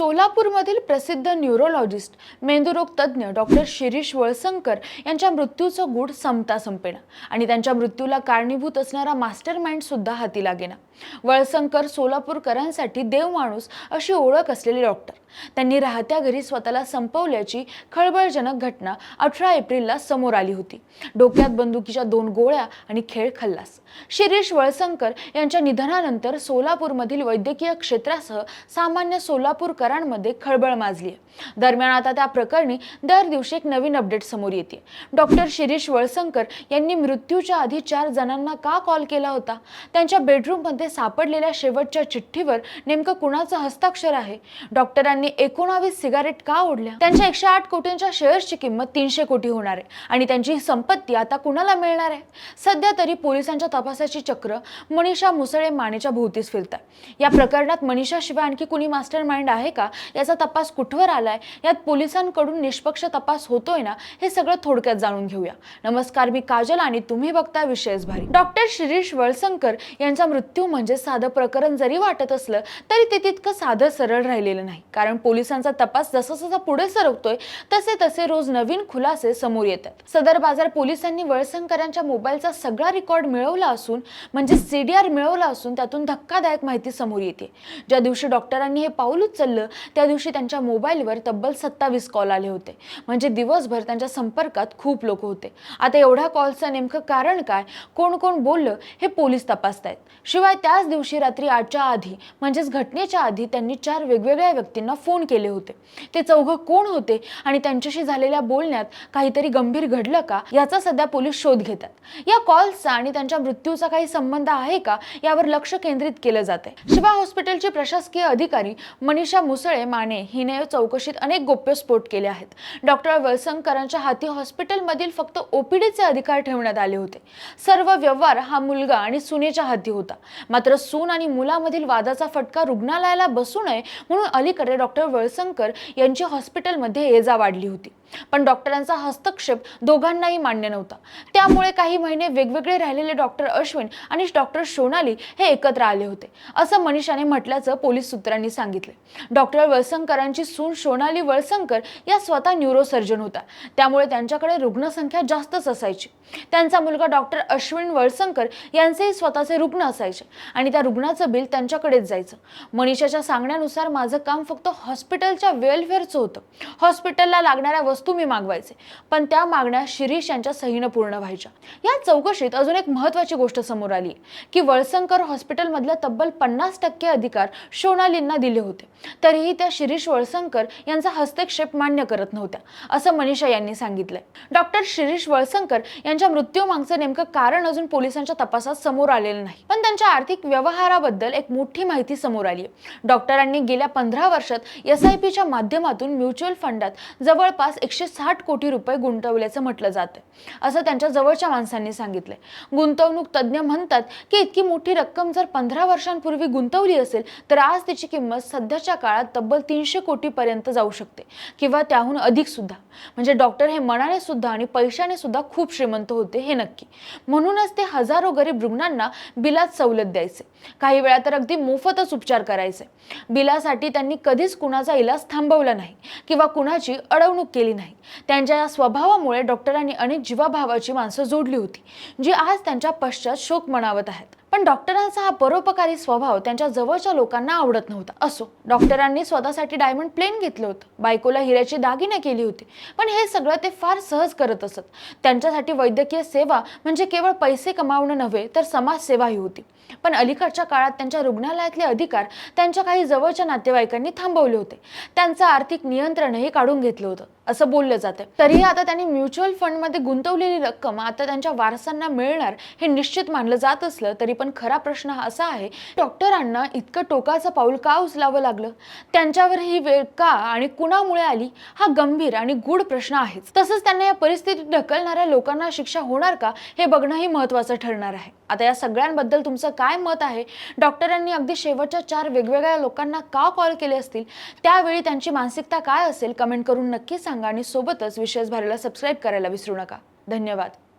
सोलापूरमधील प्रसिद्ध न्यूरोलॉजिस्ट मेंदुरोग तज्ज्ञ डॉक्टर शिरीष वळसंकर यांच्या मृत्यूचं गूढ संपता संपेना आणि त्यांच्या मृत्यूला कारणीभूत असणारा मास्टर सुद्धा हाती लागेना वळसंकर सोलापूरकरांसाठी देव माणूस अशी ओळख असलेले डॉक्टर. त्यांनी राहत्या घरी स्वतःला संपवल्याची खळबळजनक घटना अठरा एप्रिलला समोर आली होती. डोक्यात बंदुकीच्या दोन गोळ्या आणि खेळ खल्लास. शिरीष वळसंकर यांच्या निधनानंतर सोलापूरमधील वैद्यकीय क्षेत्रासह सामान्य सोलापूरकर सोलापूरकरांमध्ये खळबळ माजली आहे दरम्यान आता त्या प्रकरणी दर दिवशी एक नवीन अपडेट समोर येते. डॉक्टर शिरीष वळसंकर यांनी मृत्यूच्या आधी चार जणांना का कॉल केला होता? त्यांच्या बेडरूममध्ये सापडलेल्या शेवटच्या चिठ्ठीवर नेमकं कुणाचं हस्ताक्षर आहे? डॉक्टरांनी एकोणावीस सिगारेट का ओढल्या? त्यांच्या एकशे आठ कोटींच्या शेअर्सची किंमत तीनशे कोटी होणार आहे. आणि त्यांची संपत्ती आता कुणाला मिळणार आहे? सध्या तरी पोलिसांच्या तपासाची चक्र मनीषा मुसळे मानेच्या भोवतीच फिरतात या प्रकरणात मनीषाशिवाय आणखी कुणी मास्टर माइंड आहे का? का? याचा तपास कुठवर आलाय? यात पोलिसांकडून निष्पक्ष तपास होतोय ना? हे सगळं थोडक्यात जाणून घेऊया. नमस्कार मी काजल आणि तुम्ही बघता विशेष भारी. डॉक्टर शिरीष वळसंकर यांचा मृत्यू म्हणजे साधं प्रकरण जरी वाटत असलं तरी ते तितकं साधं सरळ राहिलेलं नाही. कारण पोलिसांचा तपास जसा जसा पुढे सरकतोय तसे तसे रोज नवीन खुलासे समोर येतात. सदर बाजार पोलिसांनी वळसंकरांच्या मोबाईलचा सगळा रेकॉर्ड मिळवला असून म्हणजे सीडीआर मिळवला असून त्यातून धक्कादायक माहिती समोर येते. ज्या दिवशी डॉक्टरांनी हे पाऊल उचललं त्या दिवशी त्यांच्या मोबाईलवर तब्बल सत्तावीस कॉल आले होते. म्हणजे दिवसभर त्यांच्या संपर्कात खूप लोक होते. आता एवढ्या कॉलचं नेमकं कारण काय? कोण कोण बोललं? हे पोलीस तपासतायत. शिवाय त्याच दिवशी रात्री आठच्या आधी म्हणजेच घटनेच्या आधी त्यांनी चार वेगवेगळ्या व्यक्तींना फोन केले होते. ते चौघं कोण होते? आणि त्यांच्याशी झालेल्या बोलण्यात काहीतरी गंभीर घडलं का? याचा सध्या पोलीस शोध घेतात. या कॉल्सचा आणि त्यांच्या मृत्यूचा काही संबंध आहे का? यावर लक्ष केंद्रित केलं जाते शिवा हॉस्पिटलचे प्रशासकीय अधिकारी मनीषा मुसळे माने हिने चौकशीत अनेक गोप्यस्फोट केले आहेत. डॉक्टर वळसंकरांच्या हाती हॉस्पिटलमधील फक्त ओपीडीचे अधिकार ठेवण्यात आले होते. सर्व व्यवहार हा मुलगा आणि सुनेच्या हाती होता. मात्र सून आणि मुलामधील वादाचा फटका रुग्णालयाला बसू नये म्हणून अलीकडे डॉक्टर वळसंकर यांची हॉस्पिटलमध्ये ये जा वाढली होती. पण डॉक्टरांचा हस्तक्षेप दोघांनाही मान्य नव्हता. त्यामुळे काही महिने वेगवेगळे राहिलेले डॉक्टर अश्विन आणि डॉक्टर सोनाली हे एकत्र आले होते. असं मनीषाने म्हटल्याचं पोलीस सूत्रांनी सांगितले. डॉक्टर वळसंकरांची सून सोनाली वळसंकर या स्वतः न्यूरोसर्जन होता त्यामुळे त्यांच्याकडे रुग्णसंख्या जास्तच असायची. त्यांचा मुलगा डॉक्टर अश्विन वळसंकर यांचेही स्वतःचे रुग्ण असायचे आणि त्या रुग्णाचं बिल त्यांच्याकडेच जायचं. मनीषाच्या सांगण्यानुसार माझं काम फक्त हॉस्पिटलच्या वेलफेअरचं होतं. हॉस्पिटलला लागणाऱ्या वस्तू मी मागवायचे. पण त्या मागण्या शिरीष यांच्या सहीनं पूर्ण व्हायच्या. या चौकशीत अजून एक महत्वाची गोष्ट समोर आली की वळसंकर हॉस्पिटलमधल्या तब्बल पन्नास टक्के अधिकार सोनालींना दिले होते. तरीही त्या शिरीष वळसंकर यांचा हस्तक्षेप मान्य करत नव्हत्या असं मनीषा यांनी सांगितलंय. डॉक्टर शिरीष वळसंकर यांच्या मृत्यूमागचं नेमकं कारण अजून पोलिसांच्या तपासात समोर आलेलं नाही. पण त्यांच्या आर्थिक व्यवहाराबद्दल एक मोठी माहिती समोर आली आहे डॉक्टरांनी गेल्या पंधरा वर्षात एस आय पीच्या माध्यमातून म्युच्युअल फंडात जवळपास एकशे साठ कोटी रुपये गुंतवल्याचं म्हटलं जातं असं त्यांच्या जवळच्या माणसांनी सांगितलंय. गुंतवणूक तज्ज्ञ म्हणतात की इतकी मोठी रक्कम जर पंधरा वर्षांपूर्वी गुंतवली असेल तर आज तिची किंमत सध्याच्या काळात तब्बल तीनशे कोटीपर्यंत जाऊ शकते किंवा त्याहून अधिक सुद्धा. म्हणजे डॉक्टर हे मनाने सुद्धा आणि पैशाने सुद्धा खूप श्रीमंत होते हे नक्की. म्हणूनच ते हजारो गरीब रुग्णांना बिलात सवलत द्यायचे. काही वेळा तर अगदी मोफतच उपचार करायचे. बिलासाठी त्यांनी कधीच कुणाचा इलाज थांबवला नाही किंवा कुणाची अडवणूक केली नाही. नाही. त्यांच्या या स्वभावामुळे डॉक्टरांनी अनेक जीवाभावाची माणसं जोडली होती जी आज त्यांच्या पश्चात शोक मनावत आहेत. पण डॉक्टरांचा हा परोपकारी स्वभाव त्यांच्या जवळच्या लोकांना आवडत नव्हता. असो डॉक्टरांनी स्वतःसाठी डायमंड प्लेन घेतलं होतं. बायकोला हिऱ्याची दागिने केली होती. पण हे सगळं ते फार सहज करत असत. त्यांच्यासाठी वैद्यकीय सेवा म्हणजे केवळ पैसे कमावणं नव्हे तर समाजसेवाही होती. पण अलीकडच्या काळात त्यांच्या रुग्णालयातले अधिकार त्यांच्या काही जवळच्या नातेवाईकांनी थांबवले होते. त्यांचं आर्थिक नियंत्रणही काढून घेतलं होतं असं बोललं जातं तरीही आता त्यांनी म्युच्युअल फंडमध्ये गुंतवलेली रक्कम आता त्यांच्या वारसांना मिळणार हे निश्चित मानलं जात असलं तरी पण खरा प्रश्न हा असा आहे डॉक्टरांना इतकं टोकाचं पाऊल का उचलावं लागलं? त्यांच्यावर ही वेळ का आणि कुणामुळे आली? हा गंभीर आणि गूढ प्रश्न आहेच. तसंच त्यांना या परिस्थितीत ढकलणाऱ्या लोकांना शिक्षा होणार का? हे बघणंही महत्वाचं ठरणार आहे. आता या सगळ्यांबद्दल तुमचं काय मत आहे? डॉक्टरांनी अगदी शेवटच्या चार वेगवेगळ्या लोकांना का कॉल केले असतील? त्यावेळी त्यांची मानसिकता काय असेल? कमेंट करून नक्की सांगा आणि सोबतच विशेष भारीला सबस्क्राईब करायला विसरू नका. धन्यवाद.